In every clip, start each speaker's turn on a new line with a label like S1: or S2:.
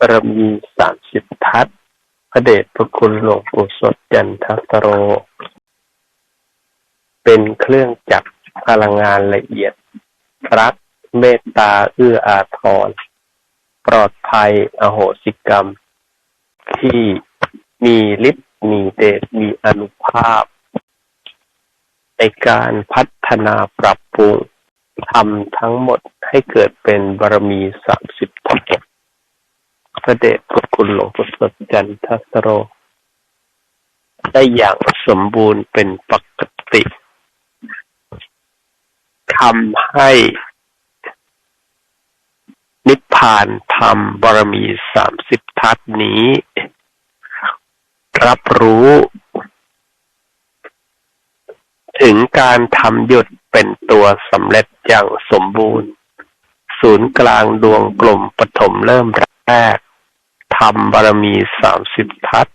S1: บารมีสามสิบทัศพระเดชพระคุณหลวงปู่สดจันทสโร เป็นเครื่องจักรพลังงานละเอียด รักเมตตาเอื้ออาทร ปลอดภัยอโหสิกรรม ที่มีฤทธิ์มีเดชมีอนุภาพ ในการพัฒนาปรับปรุงทำทั้งหมดให้เกิดเป็นบารมีสามสิบทัศ พระเดชพระคุณหลวงปู่สดจันทสโร ได้อย่างสมบูรณ์เป็นปกติทำให้นิพพานธรรมบารมีสามสิบทัศนี้ รับรู้ ถึงการทำหยุดเป็นตัวสำเร็จอย่างสมบูรณ์ ศูนย์กลางดวงกลมปฐมเริ่มแรก ทำบารมีสามสิบทัศ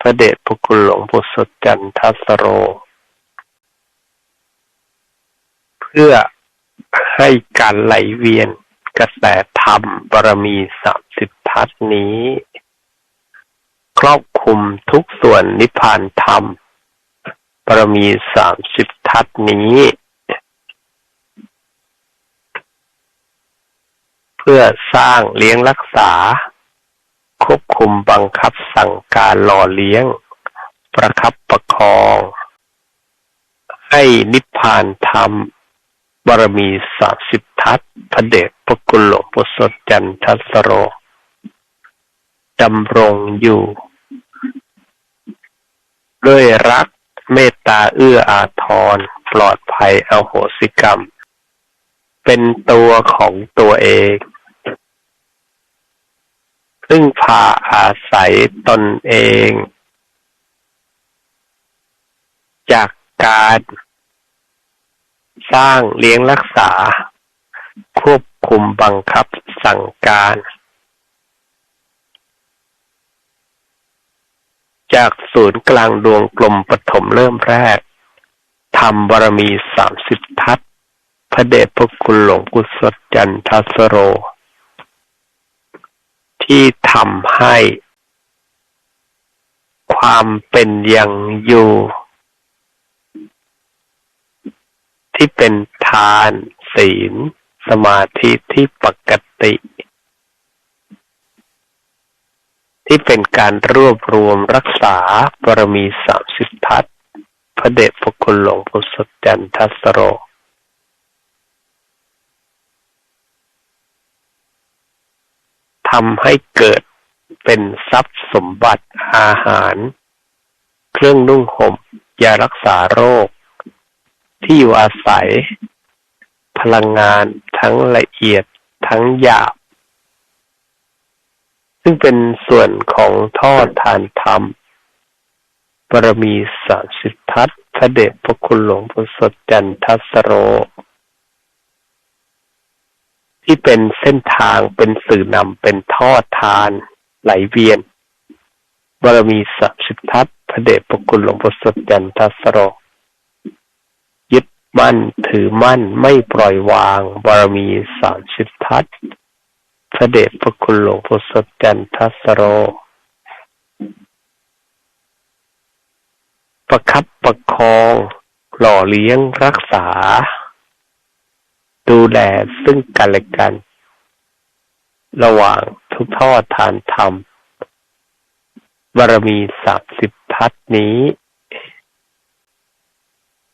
S1: พระเดชพระคุณหลวงปู่สดจันทัสโร เพื่อให้การไหลเวียนกระแสธรรมบารมีสามสิบทัศนี้ ครอบคลุมทุกส่วนนิพพานธรรมบารมีสามสิบทัศนี้ เพื่อสร้างเลี้ยงรักษา คุมบังคับสั่งการหล่อเลี้ยง ประคับประคอง ให้นิพพานธรรมบารมีสามสิบทัศพระเดชพระคุณหลวงปู่สดจันทัสโรดำรงอยู่ ด้วยรักเมตตาเอื้ออาทร ปลอดภัยอโหสิกรรม เป็นตัวของตัวเอง ซึ่งพาอาศัยตนเอง จากการสร้างเลี้ยงรักษา ควบคุมบังคับสั่งการ จากศูนย์กลางดวงกลมปฐมเริ่มแรกทำบารมีสามสิบทัศพระเดชพระคุณหลวงปู่สดจันทสโร ที่ทำให้ ความเป็นยังอยู่ ที่เป็นทานศีล สมาธิที่ปกติ ที่เป็นการรวบรวมรักษาบารมีสามสิบทัศพระเดชพระคุณหลวงปู่สดจันทสโร ทำให้เกิดเป็นทรัพย์สมบัติอาหาร เครื่องนุ่งห่มยารักษาโรค ที่อยู่อาศัย พลังงานทั้งละเอียดทั้งหยาบ ซึ่งเป็นส่วนของท่อทานธรรมบารมีสามสิบทัศพระเดชพระคุณหลวงปู่สดจันทสโร ที่เป็นเส้นทางเป็นสื่อนำเป็นท่อทานไหลเวียนบารมีสามสิบทัศพระเดชพระคุณหลวงปู่สดจันทัสโรยึดมั่นถือมั่นไม่ปล่อยวางบารมีสามสิบทัศพระเดชพระคุณหลวงปู่สดจันทัสโร ประคับประคอง หล่อเลี้ยงรักษา ดูแลซึ่งกันและกัน ระหว่างทุกทอดทานธรรมบารมีสามสิบทัศนี้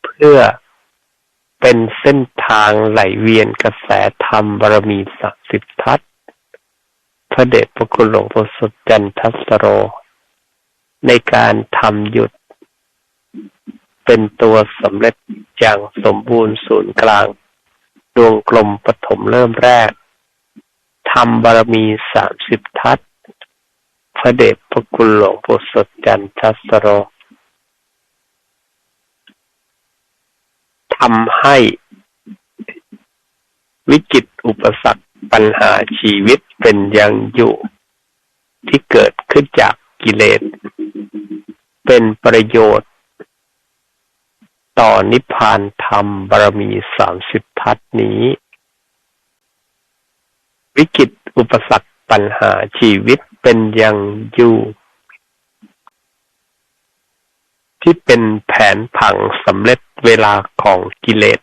S1: เพื่อเป็นเส้นทางไหลเวียนกระแสธรรมบารมีสามสิบทัศพระเดชพระคุณหลวงพ่อสดจันทัสโร ในการทำหยุด เป็นตัวสำเร็จอย่างสมบูรณ์ศูนย์กลาง ดวงกลมปฐมเริ่มแรกทำบารมีสามสิบทัศพระเดชพระคุณหลวงปู่สดจันทสโรทำให้วิกฤตอุปสรรคปัญหาชีวิตเป็นยังอยู่ที่เกิดขึ้นจากกิเลส เป็นประโยชน์ ต่อนิพพานธรรมบารมีสามสิบทัศนี้ วิกฤตอุปสรรคปัญหาชีวิตเป็นอย่างอยู่ ที่เป็นแผนผังสำเร็จเวลาของกิเลส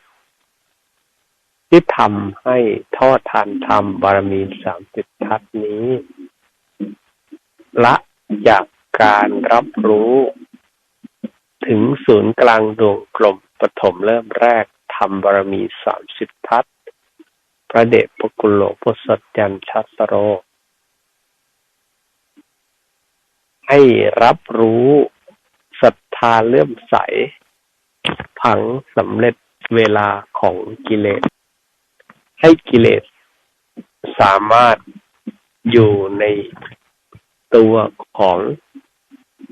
S1: ที่ทำให้ทอดทานธรรมบารมีสามสิบทัศนี้ ละจากการรับรู้ ถึงศูนย์กลางดวงกลมปฐมเริ่มแรกทำบารมีสามสิบทัศพระเดชพระคุณหลพสดยันชัสโร ให้รับรู้ศรัทธาเลื่อมใส ผังสำเร็จเวลาของกิเลส ให้กิเลสสามารถอยู่ในตัวของ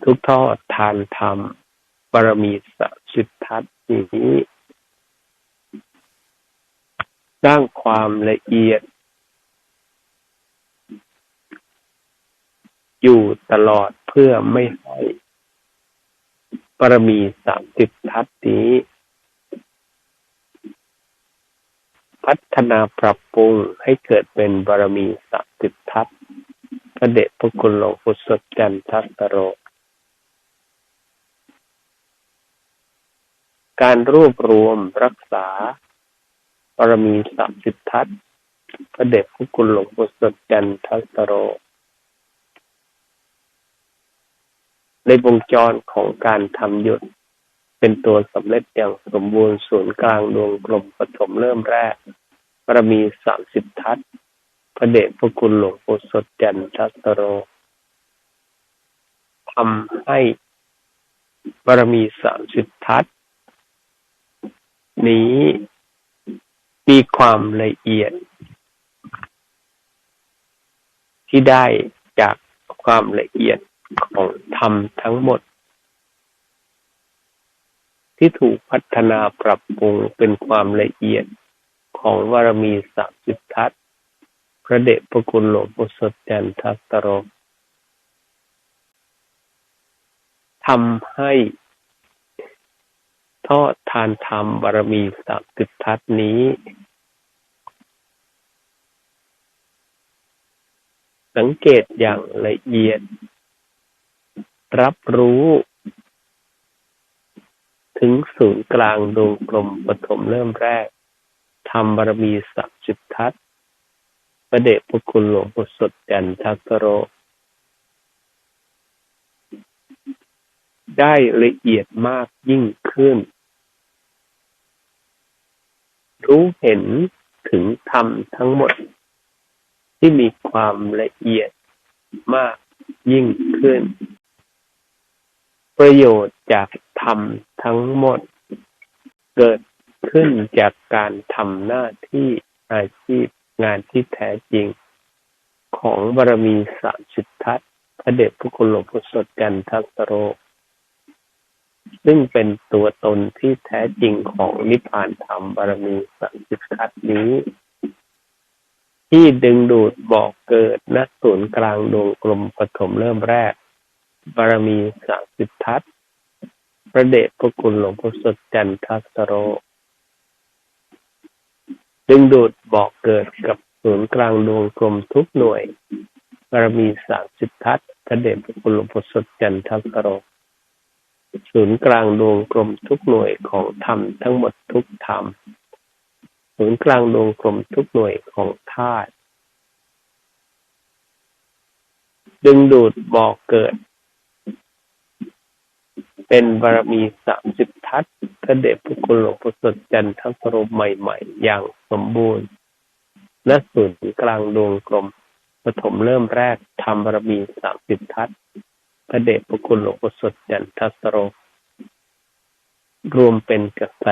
S1: ทุกทอดทานธรรม บารมีสสิทธัตนี้สร้างความละเอียด อยู่ตลอดเพื่อไม่ให้บารมีสามสิบทัศนี้ พัฒนาปรับปรุงให้เกิดเป็นบารมีสามสิบทัศพระเดชพระคุณหลวงพุทธสดจันทัสโร การรวบรวมรักษาบารมีสามสิบทัศพระเดชพระคุณหลวงพุทธสดจันทัสโร ในวงจรของการทำหยุดเป็นตัวสำเร็จอย่างสมบูรณ์ศูนย์กลางดวงกลมปฐมเริ่มแรกบารมีสามสิบทัศพระเดชพระคุณหลวงปู่สดจันทัสโรทำให้บารมีสามสิบทัศ นี้มีความละเอียด ที่ได้จากความละเอียดของธรรมทั้งหมด ที่ถูกพัฒนาปรับปรุงเป็นความละเอียดของบารมีสามสิบทัศพระเดชพระคุณหลวงปู่สดจันทัสโรทำให้ ทอดทานธรรมบารมีสามสิบทัศนี้ สังเกตอย่างละเอียด รับรู้ ถึงศูนย์กลางดวงกลมปฐมเริ่มแรกทำบารมีสามสิบทัศพระเดชพระคุณหลวงปู่สดจันทักโร ได้ละเอียดมากยิ่งขึ้น รู้เห็นถึงธรรมทั้งหมด ที่มีความละเอียดมากยิ่งขึ้น ประโยชน์จากธรรมทั้งหมด เกิดขึ้นจากการทำหน้าที่อาชีพงานที่แท้จริง ของบารมีสามสิทธัตพระเดชพระคุณหลวงพ่อสดกันทัสโร ซึ่งเป็นตัวตนที่แท้จริงของนิพพานธรรมบารมีสามสิทธัตนี้ ที่ดึงดูดบอกเกิดณศูนย์กลางดวงกลมปฐมเริ่มแรก บารมีสามสิทธัตพระเดชพระคุณหลวงพ่อสดจันทัสโร ดึงดูดบอกเกิดกับศูนย์กลางดวงกลมทุกหน่วยบารมีสามสิบทัศพระเดชพระคุณหลวงพ่อสดจันทัสโร ศูนย์กลางดวงกลมทุกหน่วยของธรรมทั้งหมดทุกธรรม ศูนย์กลางดวงกลมทุกหน่วยของธาตุดึงดูดบอกเกิด เป็นบารมีสามสิบทัศพระเดชพระคุณหลวงพ่อสดจันทสรมใหม่ ๆ อย่างสมบูรณ์และศูนย์กลางดวงกลมปฐมเริ่มแรกทำบารมีสามสิบทัศ พระเดชพระคุณหลวงพ่อสดจันทัสโร รวมเป็นกระแส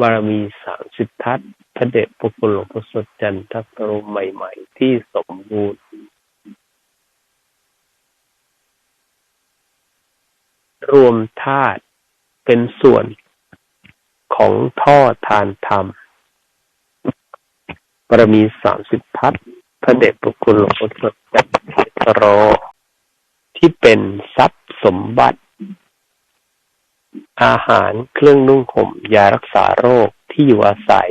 S1: บารมีสามสิบทัศพระเดชพระคุณหลวงพ่อสดจันทัสโรใหม่ๆ ที่สมบูรณ์ รวมธาตุเป็นส่วนของท่อทานธรรมบารมีสามสิบพัฒพระเดชพระคุณหลวงพ่อสดจัตร ที่เป็นทรัพย์สมบัติ อาหารเครื่องนุ่งห่มยารักษาโรคที่อยู่อาศัย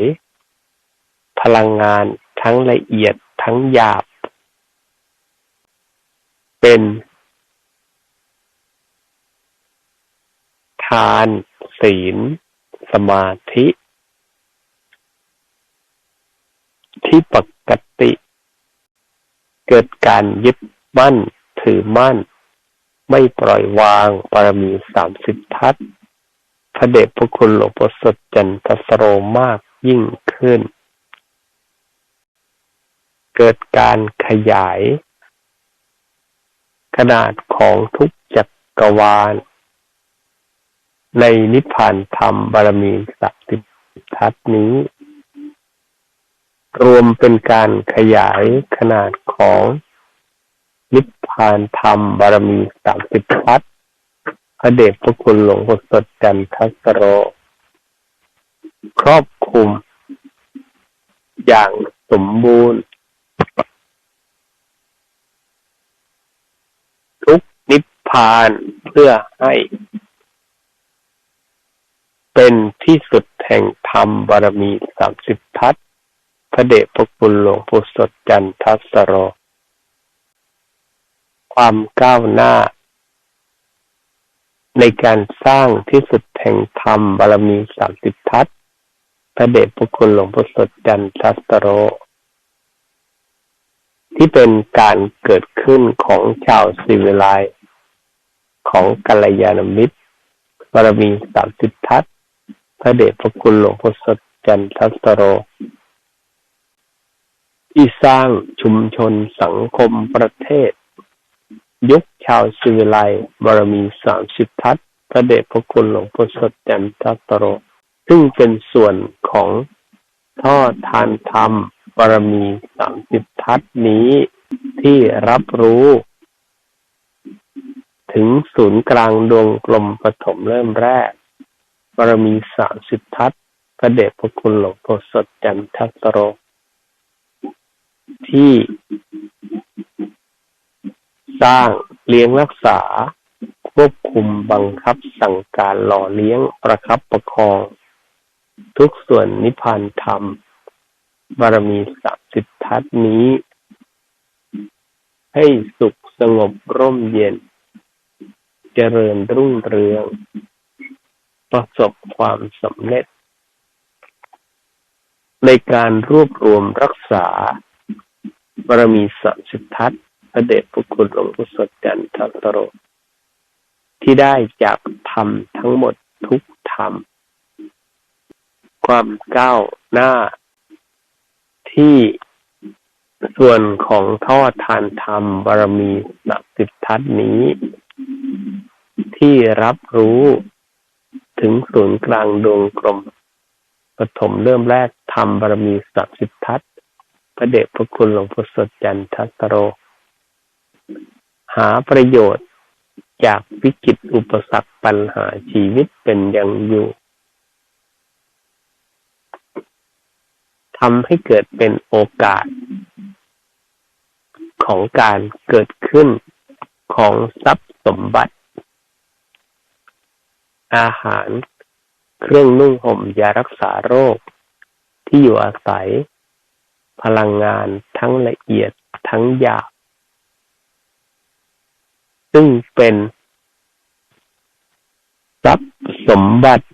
S1: พลังงานทั้งละเอียดทั้งหยาบ เป็นทาน ศีล สมาธิ ที่ปกติ เกิดการยึดมั่น ถือมั่น ไม่ปล่อยวางปรมีสามสิบทัศพระเดชพระคุณหลวงพ่อสดจันทสโรมากยิ่งขึ้น เกิดการขยาย ขนาดของทุกจักรวาล ในนิพพานธรรมบารมีสักสิบทัศนี้ รวมเป็นการขยายขนาดของ นิพพานธรรมบารมีสามสิบทัศพระเดชพระคุณหลวงพ่อสดจันทสโร ครอบคลุม อย่างสมบูรณ์ ทุกนิพพานเพื่อให้ เป็นที่สุดแห่งธรรมบารมีสามสิบทัศพระเดชพระคุณหลวงพ่อสดจันทสโร ความก้าวหน้า ในการสร้างที่สุดแห่งธรรมบารมีสามสิบทัศพระเดชพระคุณหลวงพ่อสดจันทัสโร ที่เป็นการเกิดขึ้นของชาวสิวิไลของกัลยาณมิตรบารมีสามสิบทัศพระเดชพระคุณหลวงพ่อสดจันทัสโร ที่สร้างชุมชนสังคมประเทศ ยุคชาวสิวิไลบารมีสามสิบทัศ พระเดชพระคุณหลวงพ่อสดจันทัตโร ซึ่งเป็นส่วนของท่อทานธรรมบารมีสามสิบทัศนี้ที่รับรู้ ถึงศูนย์กลางดวงกลมปฐมเริ่มแรก บารมีสามสิบทัศพระเดชพระคุณหลวงพ่อสดจันทัตโร ที่ สร้างเลี้ยงรักษา ควบคุมบังคับสั่งการหล่อเลี้ยงประคับประคอง ทุกส่วนนิพพานธรรม บารมีสักสิททัศนี้ ให้สุขสงบร่มเย็น เจริญรุ่งเรือง ประสบความสำเร็จ ในการรวบรวมรักษาบารมีสัมสิทธัตพ ระเดชพระคุณหลวงพ่อสดจันทสโรที่ได้จากธรรมทั้งหมดทุกธรรม ความก้าวหน้า ที่ส่วนของท่อทานธรรมบารมีสักสิบทัศนี้ ที่รับรู้ถึงศูนย์กลางดวงกลมปฐมเริ่มแรกธรรมบารมีสักสิบทัศพระเดชพระคุณหลวงพ่อสดจันทัสโร หาประโยชน์จากวิกฤตอุปสรรคปัญหาชีวิตเป็นอย่างอยู่ทำให้เกิดเป็นโอกาส ของการเกิดขึ้นของทรัพย์สมบัติ อาหาร เครื่องนุ่งห่มยารักษาโรค ที่อยู่อาศัย พลังงานทั้งละเอียดทั้งหยาบ ซึ่งเป็น ทรัพย์สมบัติ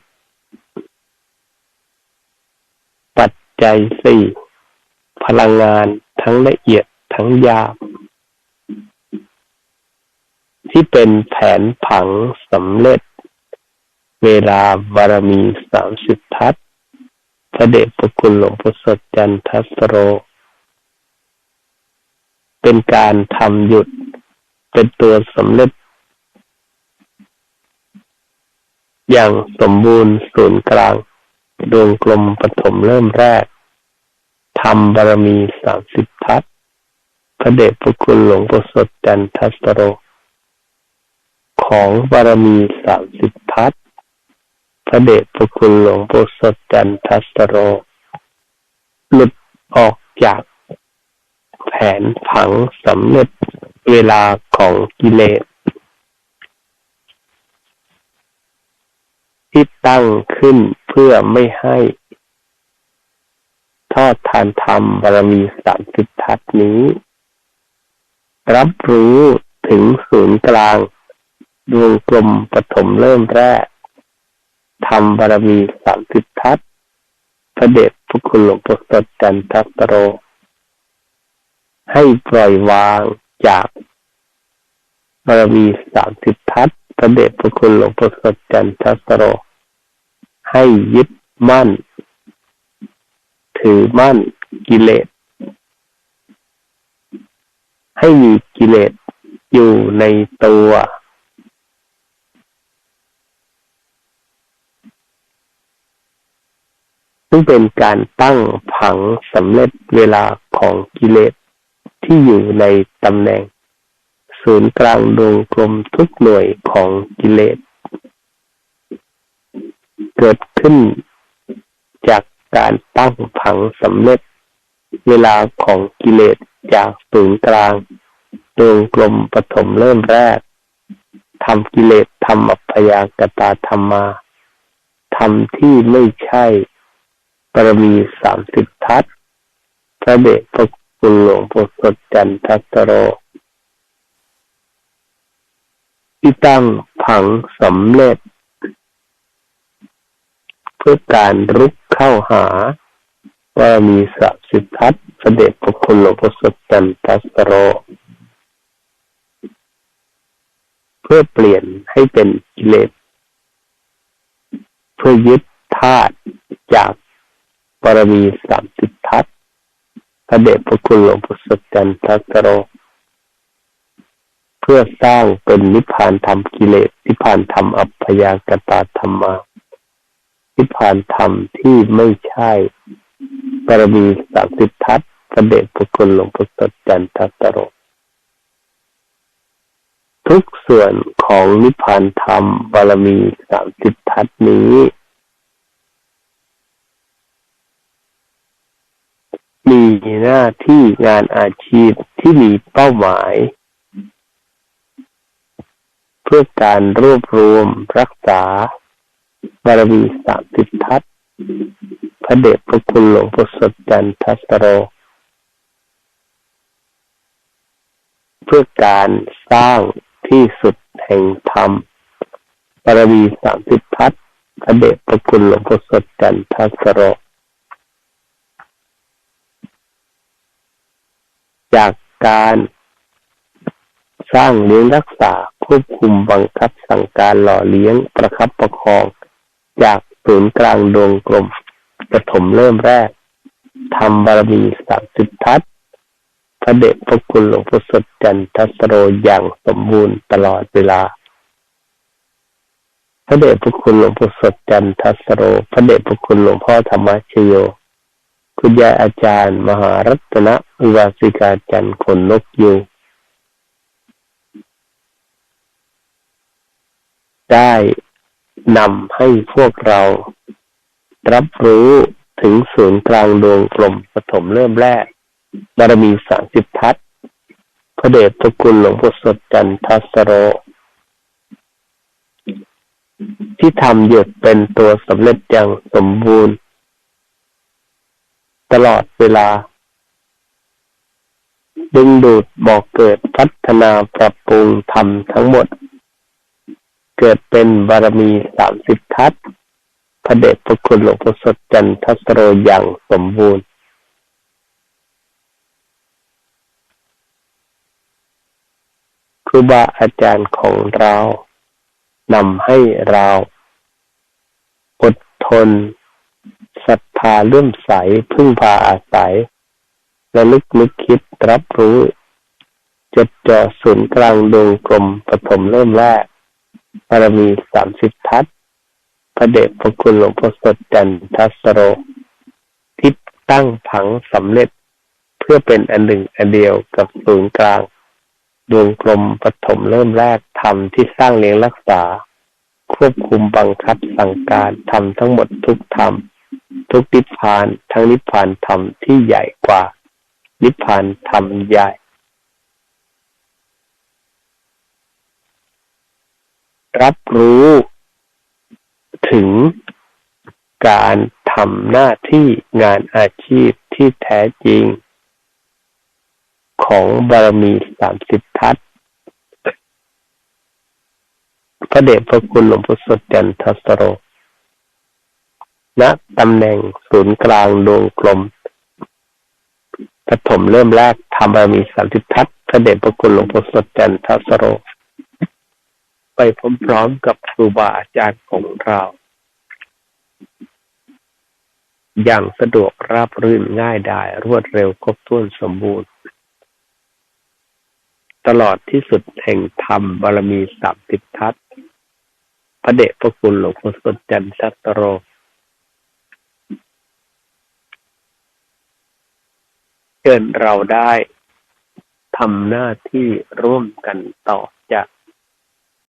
S1: ปัจจัยสี่พลังงานทั้งละเอียดทั้งยาบที่เป็นแผนผังสำเร็จ เวลาบารมีสามสิบทัศพระเดชพระคุณหลวงพ่อสดจันทัสโร เป็นการทำหยุด เป็นตัวสำเร็จ อย่างสมบูรณ์ศูนย์กลาง ดวงกลมปฐมเริ่มแรกทำบารมีสามสิบทัศพระเดชพระคุณหลวงพ่อสดจันทัสโร ของบารมีสามสิบทัศพระเดชพระคุณหลวงพ่อสดจันทัสโร หลุดออกจากแผนผังสำเร็จ เวลาของกิเลส ที่ตั้งขึ้นเพื่อไม่ให้ทอดทานธรรมบารมีสามสิบทัศนี้ รับรู้ถึงศูนย์กลาง ดวงกลมปฐมเริ่มแรกทำบารมีสามสิบทัศพระเดชพระคุณหลวงพ่อสดจันทสโร ให้ปล่อยวาง จากบารมีสามสิบทัศพระเดชพระคุณหลวงพ่อสดจันทสโร ให้ยึดมั่น ถือมั่นกิเลส ให้มีกิเลสอยู่ในตัว ซึ่งเป็นการตั้งผังสำเร็จเวลาของกิเลส ที่อยู่ในตำแหน่ง ศูนย์กลางดวงกลมทุกหน่วยของกิเลส เกิดขึ้นจากการตั้งผังสำเร็จ เวลาของกิเลสจากศูนย์กลางดวงกลมปฐมเริ่มแรกทำกิเลสทำอัพยากตาธรรมาทำที่ไม่ใช่ปรมีสามสิบทัศพระเดชพระ คุณหลวงปู่สดจันทัตโรที่ตั้งผังสำเร็จ เพื่อการรุกเข้าหา ว่ามีสามสิทัศพระเดชพระคุณหลวงปู่สดจันทัตโร เพื่อเปลี่ยนให้เป็นกิเลสเพื่อยึดธาตุจากบารมีสามสิทัศพ ระเดชพระคุณหลวงปู่สุจันทัสโร เพื่อสร้างเป็นนิพพานธรรมกิเลสนิพพานธรรมอัพยากตาธรรมานิพพานธรรมที่ไม่ใช่บารมีสามสิบทัศพระเดชพระคุณหลวงปู่สุจันทัสโร ทุกส่วนของนิพพานธรรมบารมีสามสิบทัศนี้มีหน้าที่งานอาชีพที่มีเป้าหมาย เพื่อการรวบรวมรักษา บารมีสามสิบทัศพระเดชพระคุณหลวงพ่อสดจันทัสโร เพื่อการสร้างที่สุดแห่งธรรมบารมีสามสิบทัศพระเดชพระคุณหลวงพ่อสดจันทัสโร จากการสร้างเลี้ยงรักษาควบคุมบังคับสั่งการหล่อเลี้ยงประคับประคอง จากศูนย์กลางดวงกลมปฐมเริ่มแรกทำบารมีสามสิบทัศพระเดชพระคุณหลวงพ่อสดจันทัสโรอย่างสมบูรณ์ตลอดเวลา พระเดชพระคุณหลวงพ่อสดจันทัสโร พระเดชพระคุณหลวงพ่อธรรมชโย คุณยายอาจารย์ มหารัตนอุบาสิกาจันคนนกยูได้นำให้พวกเรา รับรู้ถึงศูนย์กลางดวงกลมปฐมเริ่มแรกบารมีสามสิบทัศพระเดชพระคุณหลวงพ่อสดจันทัสโร ที่ทำหยุดเป็นตัวสำเร็จอย่างสมบูรณ์ ตลอดเวลา ดึงดูดบอกเกิดพัฒนาปรับปรุงทำทั้งหมด เกิดเป็นบารมีสามสิบทัศพระเดชพระคุณหลวงพ่อสดจันทัสโรอย่างสมบูรณ์ครูบาอาจารย์ของเรานำให้เราอดทน ศรัทธาเลื่อมใสพึ่งพาอาศัยและลึกนึกคิดรับรู้จดจ่อศูนย์กลางดวงกลมปฐมเริ่มแรกบารมีสามสิบทัศพระเดชพระคุณหลวงพ่อสดจันทัสโร ที่ตั้งผังสำเร็จเพื่อเป็นอันหนึ่งอันเดียวกับศูนย์กลาง ดวงกลมปฐมเริ่มแรกทำที่สร้างเลี้ยงรักษา ควบคุมบังคับสั่งการทำทั้งหมดทุกธรรม ทุกนิพพานทั้งนิพพานธรรมที่ใหญ่กว่า นิพพานธรรมใหญ่รับรู้ถึงการทำหน้าที่งานอาชีพที่แท้จริง ของบารมีสามสิบทัศพระเดชพระคุณหลวงพ่อสดจันทสโร ณตำแหน่งศูนย์กลางดวงกลมปฐมเริ่มแรกทำบารมีสามสิบทัศน์พระเดชพระคุณหลวงพ่อสดจันทสโร ไปพร้อมๆกับครูบาอาจารย์ของเรา อย่างสะดวกราบรื่นง่ายดายรวดเร็วครบถ้วนสมบูรณ์ ตลอดที่สุดแห่งธรรมบารมีสามสิบทัศน์พระเดชพระคุณหลวงพ่อสดจันทสโร เชิญเราได้ทำหน้าที่ร่วมกันต่อจาก